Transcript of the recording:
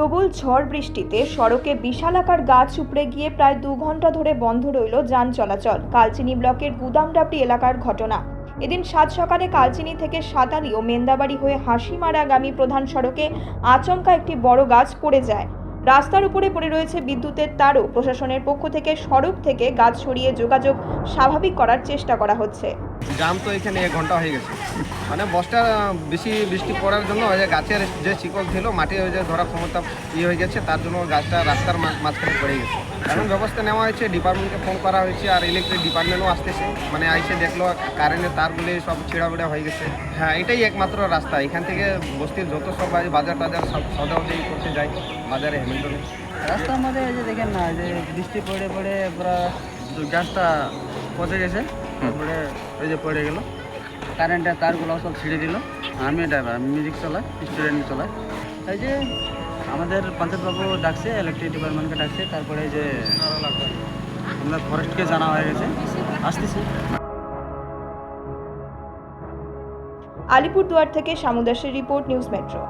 প্রবল ঝড় বৃষ্টিতে সড়কে বিশালাকার গাছ উপড়ে গিয়ে প্রায় দু ঘণ্টা ধরে বন্ধ রইল যান চলাচল। কালচিনি ব্লকের গুদামডাবটি এলাকার ঘটনা। এদিন সাত সকালে কালচিনি থেকে সাতালি ও মেন্দাবাড়ি হয়ে হাসিমারাগামী প্রধান সড়কে আচমকা একটি বড় গাছ পড়ে যায়। রাস্তার উপরে পড়ে রয়েছে বিদ্যুতের তারও। প্রশাসনের পক্ষ থেকে সড়ক থেকে গাছ সরিয়ে যোগাযোগ স্বাভাবিক করার চেষ্টা করা হচ্ছে। জাম তো এখানে এক ঘণ্টা হয়ে গেছে। মানে বসটা বেশি বৃষ্টি পড়ার জন্য ওই যে গাছের যে শিকল ছিল, মাটি ওই যে ধরার ক্ষমতা ইয়ে হয়ে গেছে, তার জন্য গাছটা রাস্তার মাঝখানে পড়ে গেছে। এখন ব্যবস্থা নেওয়া হয়েছে ডিপার্টমেন্টকে ফোন করা হয়েছে, আর ইলেকট্রিক ডিপার্টমেন্টও আসতেছে। মানে আইসে দেখল কারেন্টের তারগুলি সব ছিঁড়াবিড়া হয়ে গেছে। হ্যাঁ এটাই একমাত্র রাস্তা। এখান থেকে বস্তির যত সব বাজে- বাজার টাজার সব সদা উদয় করতে যায় বাজারে হ্যামিল্টনে রাস্তার মধ্যে যে দেখেন না যে বৃষ্টি পড়ে পড়ে পুরো গাছটা পচে গেছে। তারপরে ওই যে পড়ে গেল। কারেন্টের তারগুলো সব ছিঁড়ে দিল। আমি ড্রাইভার মিউজিক চালাই স্টুডেন্ট চালাই। এই যে আমাদের পঞ্চায়েতবাবু ডাকছে ইলেকট্রিক ডিপার্টমেন্টকে ডাকছে, তারপরে যে আমরা ফরেস্টকে জানা হয়ে গেছে। আসতেছি। আলিপুরদুয়ার থেকে সামুদাসের রিপোর্ট, নিউজ মেট্রো।